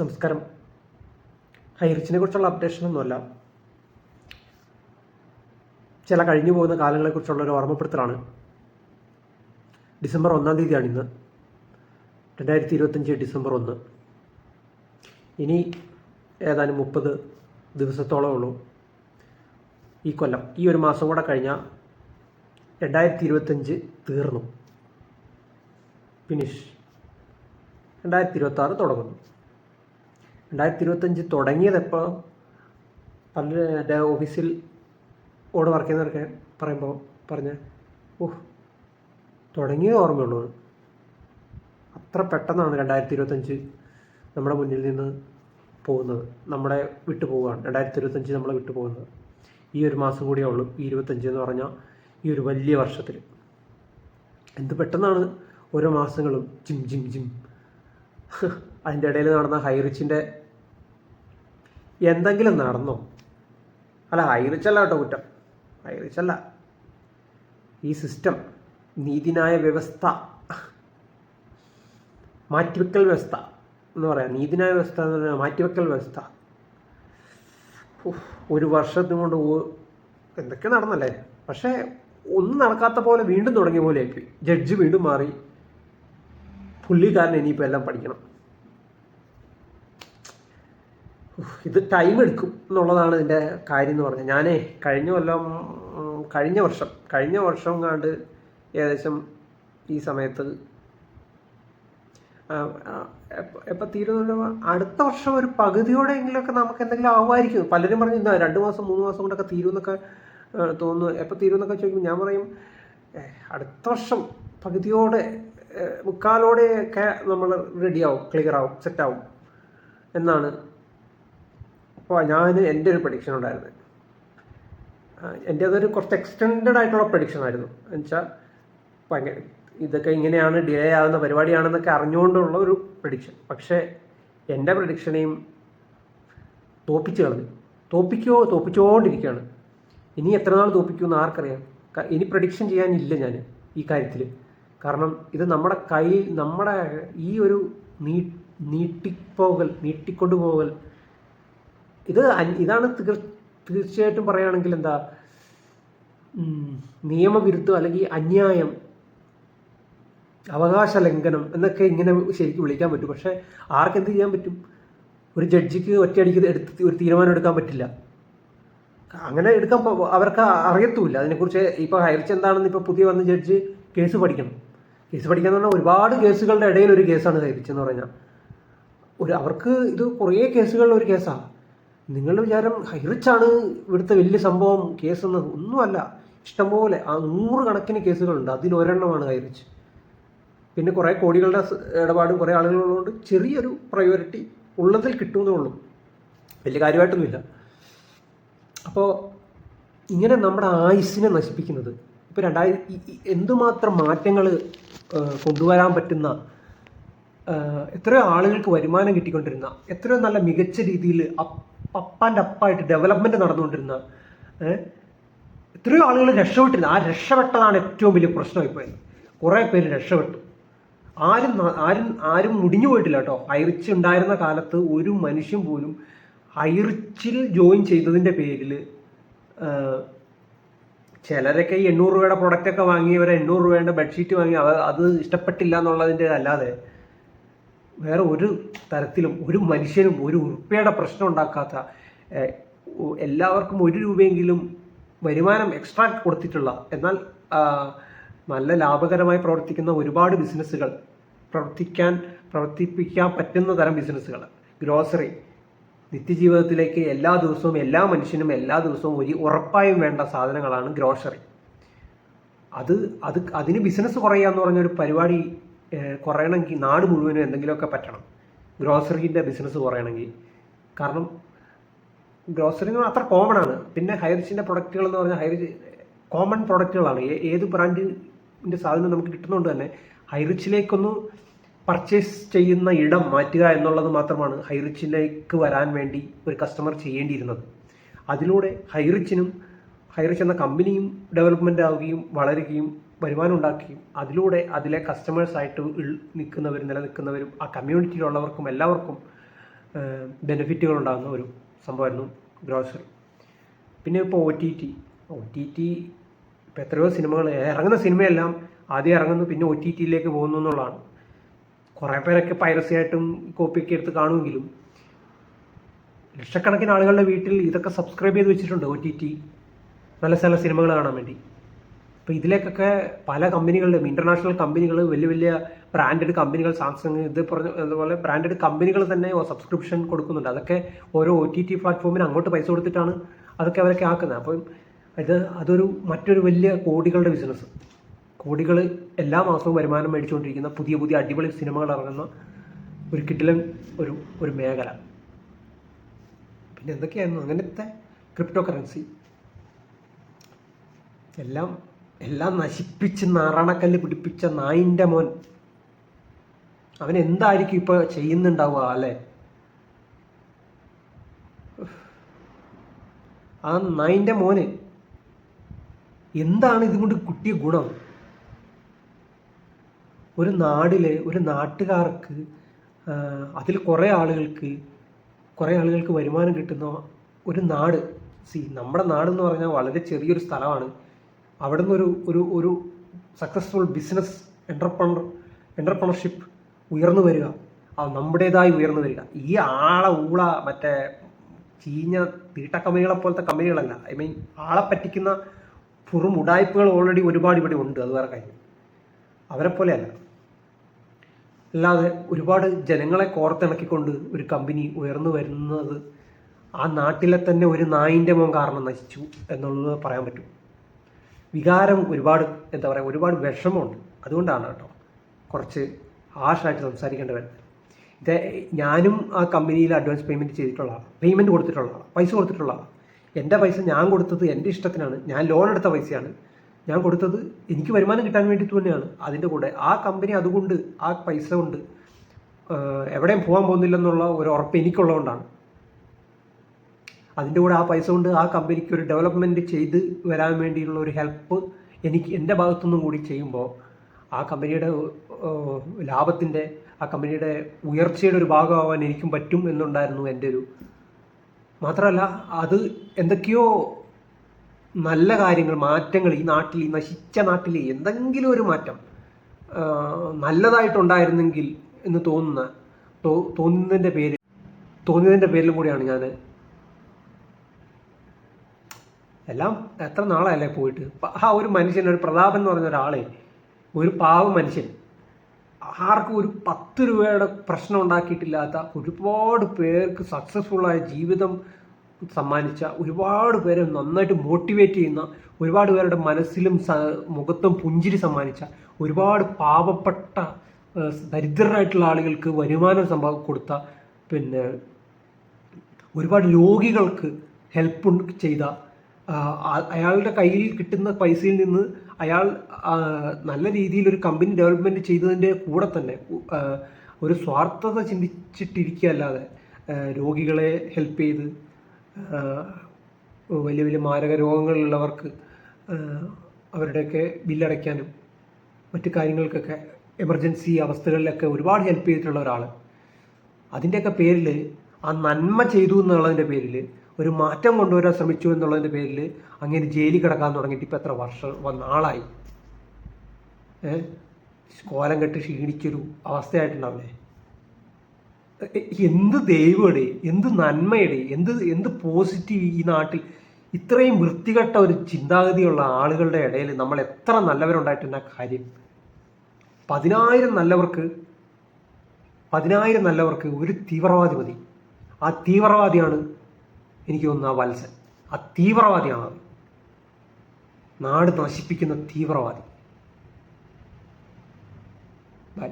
നമസ്കാരം. ഹൈറിച്ചിനെ കുറിച്ചുള്ള അപ്ഡേഷൻ ഒന്നുമല്ല. ചില കഴിഞ്ഞു പോകുന്ന കാലങ്ങളെക്കുറിച്ചുള്ള ഒരു ഓർമ്മപ്പെടുത്തലാണ്. ഡിസംബർ ഒന്നാം തീയതിയാണ് ഇന്ന്. രണ്ടായിരത്തി ഇരുപത്തഞ്ച് ഡിസംബർ ഒന്ന്. ഇനി ഏതാനും മുപ്പത് ദിവസത്തോളം ഉള്ളൂ. ഈ കൊല്ലം ഈ ഒരു മാസം കൂടെ കഴിഞ്ഞാൽ രണ്ടായിരത്തി ഇരുപത്തഞ്ച് തീർന്നു. ഫിനിഷ്. രണ്ടായിരത്തി ഇരുപത്തി തുടങ്ങുന്നു. രണ്ടായിരത്തി ഇരുപത്തഞ്ച് തുടങ്ങിയതെപ്പോൾ പല എന്റെ ഓഫീസിൽ ഓട് വർക്ക് ചെയ്യുന്നവരൊക്കെ പറയുമ്പോൾ പറഞ്ഞ ഓഹ് തുടങ്ങിയത് ഓർമ്മയുള്ളൂ. അത്ര പെട്ടെന്നാണ് രണ്ടായിരത്തി ഇരുപത്തഞ്ച് നമ്മുടെ മുന്നിൽ നിന്ന് പോകുന്നത്. നമ്മളെ വിട്ടു പോവുകയാണ്. രണ്ടായിരത്തി ഇരുപത്തഞ്ച് നമ്മളെ വിട്ടു പോകുന്നത്. ഈ ഒരു മാസം കൂടിയേ ഉള്ളൂ. ഈ ഇരുപത്തഞ്ച് എന്ന് പറഞ്ഞാൽ ഈ ഒരു വലിയ വർഷത്തിൽ എന്ത് പെട്ടെന്നാണ് ഓരോ മാസങ്ങളും ജിം ജിം ജിം. അതിന്റെ ഇടയിൽ നടന്ന ഹൈറിച്ചിന്റെ എന്തെങ്കിലും നടന്നോ? അല്ല ഹൈറിച്ചല്ല കേട്ടോ കുറ്റം. ഹൈറിച്ചല്ല ഈ സിസ്റ്റം നീതിന്യായ വ്യവസ്ഥ മാറ്റിവെക്കൽ വ്യവസ്ഥ എന്ന് പറയാം. നീതിന്യായ വ്യവസ്ഥ എന്ന് പറഞ്ഞാൽ മാറ്റിവെക്കൽ വ്യവസ്ഥ. ഒരു വർഷത്തിന് കൊണ്ട് എന്തൊക്കെ നടന്നല്ലേ? പക്ഷേ ഒന്നും നടക്കാത്ത പോലെ വീണ്ടും തുടങ്ങിയ പോലെ ആയിപ്പോയി ജഡ്ജ് വീണ്ടും മാറി. പുള്ളിക്കാരൻ ഇനിയിപ്പോൾ എല്ലാം പഠിക്കണം. ഇത് ടൈം എടുക്കും എന്നുള്ളതാണ് ഇതിന്റെ കാര്യം എന്ന് പറഞ്ഞാൽ. ഞാനേ കഴിഞ്ഞ കൊല്ലം കഴിഞ്ഞ വർഷം കഴിഞ്ഞ വർഷം കണ്ട് ഏകദേശം ഈ സമയത്ത് എപ്പോൾ തീരുന്നില്ല? അടുത്ത വർഷം ഒരു പകുതിയോടെയെങ്കിലുമൊക്കെ നമുക്ക് എന്തെങ്കിലും ആവുമായിരിക്കും. പലരും പറഞ്ഞു ഇന്നാ രണ്ട് മാസം മൂന്ന് മാസം കൊണ്ടൊക്കെ തീരുമെന്നൊക്കെ തോന്നുന്നു. എപ്പോൾ തീരുമെന്നൊക്കെ ചോദിക്കും ഞാൻ പറയും അടുത്ത വർഷം പകുതിയോടെ മുക്കാലോടെയൊക്കെ നമ്മൾ റെഡിയാവും ക്ലിയർ ആവും സെറ്റാവും എന്നാണ് അപ്പോൾ ഞാൻ എന്റെ ഒരു പ്രഡിക്ഷൻ ഉണ്ടായിരുന്നു. എന്റെ അതൊരു കുറച്ച് എക്സ്റ്റൻഡ് ആയിട്ടുള്ള പ്രഡിക്ഷൻ ആയിരുന്നു. എന്നുവെച്ചാൽ ഭയങ്കര ഇതൊക്കെ ഇങ്ങനെയാണ് ഡിലേ ആകുന്ന പരിപാടിയാണെന്നൊക്കെ അറിഞ്ഞുകൊണ്ടുള്ള ഒരു പ്രഡിക്ഷൻ പക്ഷേ എന്റെ പ്രഡിക്ഷനെയും തോപ്പിച്ച് കളഞ്ഞു. തോപ്പിക്കോ തോപ്പിച്ചുകൊണ്ടിരിക്കുകയാണ് ഇനി എത്ര നാൾ തോപ്പിക്കുമെന്ന് ആർക്കറിയാം. ഇനി പ്രഡിക്ഷൻ ചെയ്യാനില്ല ഞാൻ ഈ കാര്യത്തിൽ കാരണം ഇത് നമ്മുടെ കയ്യിൽ നമ്മുടെ ഈ ഒരു നീ നീട്ടിപ്പോകൽ നീട്ടിക്കൊണ്ടുപോകൽ ഇത് ഇതാണ് തീർ തീർച്ചയായിട്ടും പറയുകയാണെങ്കിൽ എന്താ നിയമവിരുദ്ധം അല്ലെങ്കിൽ അന്യായം അവകാശ ലംഘനം എന്നൊക്കെ ഇങ്ങനെ ശരിക്കും വിളിക്കാൻ പറ്റും. പക്ഷേ ആർക്കെന്ത് ചെയ്യാൻ പറ്റും? ഒരു ജഡ്ജിക്ക് ഒറ്റയടിക്ക് എടുത്ത് ഒരു തീരുമാനം എടുക്കാൻ പറ്റില്ല. അങ്ങനെ എടുക്കാൻ അവർക്ക് അറിയത്തുമില്ല. അതിനെക്കുറിച്ച് ഇപ്പോൾ ഹൈറിച്ച് എന്താണെന്ന് ഇപ്പോൾ പുതിയ വന്ന ജഡ്ജ് കേസ് പഠിക്കണം. കേസ് പഠിക്കാൻ പറഞ്ഞാൽ ഒരുപാട് കേസുകളുടെ ഇടയിൽ ഒരു കേസാണ് ഹൈറിച്ച് എന്ന് പറഞ്ഞാൽ. ഒരു അവർക്ക് ഇത് കുറേ കേസുകളിൽ ഒരു കേസാണ് നിങ്ങളുടെ വിചാരം ഹൈറിച്ചാണ് ഇവിടുത്തെ വലിയ സംഭവം കേസ് കേസെന്ന് ഒന്നുമല്ല. ഇഷ്ടംപോലെ ആ നൂറ് കണക്കിന് കേസുകളുണ്ട് അതിലൊരെണ്ണമാണ് ഹൈറിച്ച് പിന്നെ കുറേ കോടികളുടെ ഇടപാടും കുറേ ആളുകളുള്ളതുകൊണ്ട് ചെറിയൊരു പ്രയോറിറ്റി ഉള്ളതിൽ കിട്ടുമെന്നേ ഉള്ളൂ. വലിയ കാര്യമായിട്ടൊന്നുമില്ല. അപ്പോൾ ഇങ്ങനെ നമ്മുടെ ആയുസ്സിനെ നശിപ്പിക്കുന്നത്. ഇപ്പോൾ രണ്ടായിരം എന്തുമാത്രം മാറ്റങ്ങൾ കൊണ്ടുവരാൻ പറ്റുന്ന എത്രയോ ആളുകൾക്ക് വരുമാനം കിട്ടിക്കൊണ്ടിരുന്ന എത്രയോ നല്ല മികച്ച രീതിയിൽ അപ്പാന്റെ അപ്പായിട്ട് ഡെവലപ്മെന്റ് നടന്നുകൊണ്ടിരുന്ന എത്രയോ ആളുകൾ രക്ഷപ്പെട്ടിരുന്നു. ആ രക്ഷപ്പെട്ടതാണ് ഏറ്റവും വലിയ പ്രശ്നമായി പോയത് കുറേ പേര് രക്ഷപ്പെട്ടു. ആരും ആരും ആരും മുടിഞ്ഞു പോയിട്ടില്ല കേട്ടോ. ഹൈറിച്ച് ഉണ്ടായിരുന്ന കാലത്ത് ഒരു മനുഷ്യൻ പോലും ഹൈറിച്ചിൽ ജോയിൻ ചെയ്തതിന്റെ പേരിൽ ചിലരൊക്കെ ഈ എണ്ണൂറ് രൂപയുടെ പ്രൊഡക്റ്റൊക്കെ വാങ്ങിയവരെ എണ്ണൂറ് രൂപയുടെ ബെഡ്ഷീറ്റ് വാങ്ങി അത് ഇഷ്ടപ്പെട്ടില്ല എന്നുള്ളതിന്റെ അല്ലാതെ വേറെ ഒരു തരത്തിലും ഒരു മനുഷ്യനും ഒരു ഉറുപ്പയുടെ പ്രശ്നം ഉണ്ടാക്കാത്ത എല്ലാവർക്കും ഒരു രൂപയെങ്കിലും വരുമാനം എക്സ്ട്രാ കൊടുത്തിട്ടുള്ള എന്നാൽ നല്ല ലാഭകരമായി പ്രവർത്തിക്കുന്ന ഒരുപാട് ബിസിനസ്സുകൾ പ്രവർത്തിക്കാൻ പ്രവർത്തിപ്പിക്കാൻ പറ്റുന്ന തരം ബിസിനസ്സുകൾ ഗ്രോസറി നിത്യജീവിതത്തിലേക്ക് എല്ലാ ദിവസവും എല്ലാ മനുഷ്യനും എല്ലാ ദിവസവും ഒരു ഉറപ്പായും വേണ്ട സാധനങ്ങളാണ് ഗ്രോസറി അത് അത് അതിന് ബിസിനസ് കുറയുക എന്ന് പറഞ്ഞൊരു പരിപാടി കുറയണമെങ്കിൽ നാട് മുഴുവനും എന്തെങ്കിലുമൊക്കെ പറ്റണം. ഗ്രോസറിന്റെ ബിസിനസ് കുറയണമെങ്കിൽ. കാരണം ഗ്രോസറി എന്ന് പറഞ്ഞാൽ അത്ര കോമൺ ആണ്. പിന്നെ ഹൈറിച്ചിന്റെ പ്രൊഡക്റ്റുകൾ എന്ന് പറഞ്ഞാൽ ഹൈറിച്ച് കോമൺ പ്രൊഡക്റ്റുകളാണ്. ഏത് ബ്രാൻഡിന്റെ സാധനം നമുക്ക് കിട്ടുന്നതുകൊണ്ട് തന്നെ ഹൈറിച്ചിലേക്കൊന്ന് പർച്ചേസ് ചെയ്യുന്ന ഇടം മാറ്റുക എന്നുള്ളത് മാത്രമാണ് ഹൈറിച്ചിലേക്ക് വരാൻ വേണ്ടി ഒരു കസ്റ്റമർ ചെയ്യേണ്ടിയിരുന്നത്. അതിലൂടെ ഹൈറിച്ചിനും ഹൈറിച്ച് എന്ന കമ്പനിയും ഡെവലപ്മെന്റ് ആവുകയും വളരുകയും വരുമാനം ഉണ്ടാക്കുകയും അതിലൂടെ അതിലെ കസ്റ്റമേഴ്സായിട്ട് നിൽക്കുന്നവരും നിലനിൽക്കുന്നവരും ആ കമ്മ്യൂണിറ്റിയിലുള്ളവർക്കും എല്ലാവർക്കും ബെനിഫിറ്റുകൾ ഉണ്ടാകുന്ന ഒരു സംഭവമായിരുന്നു ഗ്രോസറി പിന്നെ ഇപ്പോൾ O T T O T T ഇപ്പോൾ എത്രയോ സിനിമകൾ ഇറങ്ങുന്ന സിനിമയെല്ലാം ആദ്യം ഇറങ്ങുന്നു പിന്നെ ഒ ടി ടിയിലേക്ക് പോകുന്നു എന്നുള്ളതാണ്. കുറേ പേരൊക്കെ പൈറസി ആയിട്ടും കോപ്പിയൊക്കെ എടുത്ത് കാണുമെങ്കിലും ലക്ഷക്കണക്കിന് ആളുകളുടെ വീട്ടിൽ ഇതൊക്കെ സബ്സ്ക്രൈബ് ചെയ്ത് വെച്ചിട്ടുണ്ട് ഒ ടി ടി നല്ല നല്ല സിനിമകൾ കാണാൻ വേണ്ടി. അപ്പോൾ ഇതിലേക്കൊക്കെ പല കമ്പനികളുടെയും ഇന്റർനാഷണൽ കമ്പനികൾ വലിയ വലിയ ബ്രാൻഡഡ് കമ്പനികൾ സാംസങ് ഇത് പറഞ്ഞ അതുപോലെ ബ്രാൻഡഡ് കമ്പനികൾ തന്നെ സബ്സ്ക്രിപ്ഷൻ കൊടുക്കുന്നുണ്ട്. അതൊക്കെ ഓരോ ഒ ടി ടി പ്ലാറ്റ്ഫോമിന് അങ്ങോട്ട് പൈസ കൊടുത്തിട്ടാണ് അതൊക്കെ അവരൊക്കെ ആക്കുന്നത്. അപ്പം ഇത് അതൊരു മറ്റൊരു വലിയ കോടികളുടെ ബിസിനസ് കോടികൾ എല്ലാ മാസവും വരുമാനം മേടിച്ചുകൊണ്ടിരിക്കുന്ന പുതിയ പുതിയ അടിപൊളി സിനിമകൾ ഇറങ്ങുന്ന ഒരു കിട്ടിലൻ ഒരു ഒരു മേഖല. പിന്നെ എന്തൊക്കെയായിരുന്നു? അങ്ങനത്തെ ക്രിപ്റ്റോ കറൻസി എല്ലാം എല്ലാം നശിപ്പിച്ച് നാറാണക്കല്ല് പിടിപ്പിച്ച നായിന്റെ മോൻ. അവൻ എന്തായിരിക്കും ഇപ്പോൾ ചെയ്യുന്നുണ്ടാവുക അല്ലേ? ആ നായിന്റെ മോന്. എന്താണ് ഇതുകൊണ്ട് കുട്ടിയ ഗുണം? ഒരു നാടിലെ ഒരു നാട്ടുകാർക്ക് അതിൽ കുറേ ആളുകൾക്ക് കുറേ ആളുകൾക്ക് വരുമാനം കിട്ടുന്ന ഒരു നാട്. സി നമ്മുടെ നാട് എന്ന് പറഞ്ഞാൽ വളരെ ചെറിയൊരു സ്ഥലമാണ്. അവിടെ നിന്നൊരു ഒരു ഒരു സക്സസ്ഫുൾ ബിസിനസ് എന്റർപ്രണർ എന്റർപ്രണർഷിപ്പ് ഉയർന്നു വരിക. അത് നമ്മുടേതായി ഉയർന്നു വരിക. ഈ ആളെ ഊള മറ്റേ ചീഞ്ഞ തീട്ട കമ്പനികളെ പോലത്തെ കമ്പനികളല്ല ഐ മീൻ ആളെ പറ്റിക്കുന്ന പുറം ഉടായ്പകൾ ഓൾറെഡി ഒരുപാട് ഇവിടെ ഉണ്ട്. അത് വേറെ കാര്യം. അവരെ പോലെയല്ല. അല്ലാതെ ഒരുപാട് ജനങ്ങളെ കോർത്തിണക്കിക്കൊണ്ട് ഒരു കമ്പനി ഉയർന്നു വരുന്നത് ആ നാട്ടിലെ തന്നെ ഒരു നായിന്റെ മോൻ കാരണം നശിച്ചു എന്നുള്ളത് പറയാൻ പറ്റും. വികാരം ഒരുപാട് എന്താ പറയുക ഒരുപാട് വിഷമമുണ്ട്. അതുകൊണ്ടാണ് കേട്ടോ കുറച്ച് ഹാഷായിട്ട് സംസാരിക്കേണ്ടി വരുന്നത് ഇത് ഞാനും ആ കമ്പനിയിൽ അഡ്വാൻസ് പേയ്മെന്റ് ചെയ്തിട്ടുള്ള പേയ്മെന്റ് കൊടുത്തിട്ടുള്ള പൈസ കൊടുത്തിട്ടുള്ള എന്റെ പൈസ ഞാൻ കൊടുത്തത് എന്റെ ഇഷ്ടത്തിനാണ്. ഞാൻ ലോൺ എടുത്ത പൈസയാണ്. ഞാൻ കൊടുത്തത് എനിക്ക് വരുമാനം കിട്ടാൻ വേണ്ടിയിട്ട് തന്നെയാണ്. അതിന്റെ കൂടെ ആ കമ്പനി അതുകൊണ്ട് ആ പൈസ കൊണ്ട് എവിടെയും പോകാൻ പോകുന്നില്ലെന്നുള്ള ഒരു ഉറപ്പ് എനിക്കുള്ളതുകൊണ്ടാണ്. അതിന്റെ കൂടെ ആ പൈസ കൊണ്ട് ആ കമ്പനിക്ക് ഒരു ഡെവലപ്മെന്റ് ചെയ്ത് വരാൻ വേണ്ടിയുള്ള ഒരു ഹെൽപ്പ് എനിക്ക് എന്റെ ഭാഗത്തുനിന്നും കൂടി ചെയ്യുമ്പോൾ ആ കമ്പനിയുടെ ലാഭത്തിന്റെ ആ കമ്പനിയുടെ ഉയർച്ചയുടെ ഒരു ഭാഗമാവാൻ എനിക്കും പറ്റും എന്നുണ്ടായിരുന്നു എന്റെ ഒരു മാത്രമല്ല അത് എന്തൊക്കെയോ നല്ല കാര്യങ്ങൾ മാറ്റങ്ങൾ ഈ നാട്ടിൽ ഈ നശിച്ച നാട്ടിൽ എന്തെങ്കിലും ഒരു മാറ്റം നല്ലതായിട്ടുണ്ടായിരുന്നെങ്കിൽ എന്ന് തോന്നുന്ന തോന്നുന്നതിന്റെ പേര് തോന്നിയതിന്റെ പേരിലും കൂടിയാണ് ഞാൻ എല്ലാം എത്ര നാളല്ലേ പോയിട്ട്? ആ ഒരു മനുഷ്യൻ ഒരു പ്രതാപൻ എന്ന് പറഞ്ഞ ഒരാളെ ഒരു പാവ മനുഷ്യൻ ആർക്കും ഒരു പത്ത് രൂപയുടെ പ്രശ്നം ഉണ്ടാക്കിയിട്ടില്ലാത്ത ഒരുപാട് പേർക്ക് സക്സസ്ഫുള്ളായ ജീവിതം സമ്മാനിച്ച ഒരുപാട് പേരെ നന്നായിട്ട് മോട്ടിവേറ്റ് ചെയ്യുന്ന ഒരുപാട് പേരുടെ മനസ്സിലും മുഖത്തും പുഞ്ചിരി സമ്മാനിച്ച ഒരുപാട് പാവപ്പെട്ട ദരിദ്രരായിട്ടുള്ള ആളുകൾക്ക് വരുമാനം സംഭവ കൊടുത്ത പിന്നെ ഒരുപാട് രോഗികൾക്ക് ഹെൽപ്പ് ചെയ്ത അയാളുടെ കയ്യിൽ കിട്ടുന്ന പൈസയിൽ നിന്ന് അയാൾ നല്ല രീതിയിൽ ഒരു കമ്പനി ഡെവലപ്മെന്റ് ചെയ്തതിന്റെ കൂടെ തന്നെ ഒരു സ്വാർത്ഥത ചിന്തിച്ചിട്ടിരിക്കുകയല്ലാതെ രോഗികളെ ഹെൽപ്പ് ചെയ്ത് വലിയ വലിയ മാരക രോഗങ്ങളുള്ളവർക്ക് അവരുടെയൊക്കെ ബില്ലടയ്ക്കാനും മറ്റു കാര്യങ്ങൾക്കൊക്കെ എമർജൻസി അവസ്ഥകളിലൊക്കെ ഒരുപാട് ഹെൽപ്പ് ചെയ്തിട്ടുള്ള ഒരാൾ അതിന്റെയൊക്കെ പേരിൽ ആ നന്മ ചെയ്തു എന്നുള്ളതിന്റെ പേരിൽ ഒരു മാറ്റം കൊണ്ടുവരാൻ ശ്രമിച്ചു എന്നുള്ളതിന്റെ പേരിൽ അങ്ങനെ ജയിലിൽ കിടക്കാൻ തുടങ്ങിയിട്ട് ഇപ്പം എത്ര വർഷം വന്ന ആളായി? കോലം കെട്ട് ക്ഷീണിച്ചൊരു അവസ്ഥയായിട്ടുണ്ടാവില്ലേ? എന്ത് ദൈവയുടെ എന്ത് നന്മയുടെ എന്ത് എന്ത് പോസിറ്റീവ് ഈ നാട്ടിൽ ഇത്രയും വൃത്തികെട്ട ഒരു ചിന്താഗതിയുള്ള ആളുകളുടെ ഇടയിൽ നമ്മൾ എത്ര നല്ലവരുണ്ടായിട്ടുള്ള കാര്യം? പതിനായിരം നല്ലവർക്ക് പതിനായിരം നല്ലവർക്ക് ഒരു തീവ്രവാദി മതി. ആ തീവ്രവാദിയാണ് എനിക്ക് തോന്നുന്നു ആ വത്സൻ ആ തീവ്രവാദിയാണ്. നാട് നശിപ്പിക്കുന്ന തീവ്രവാദി ബൈ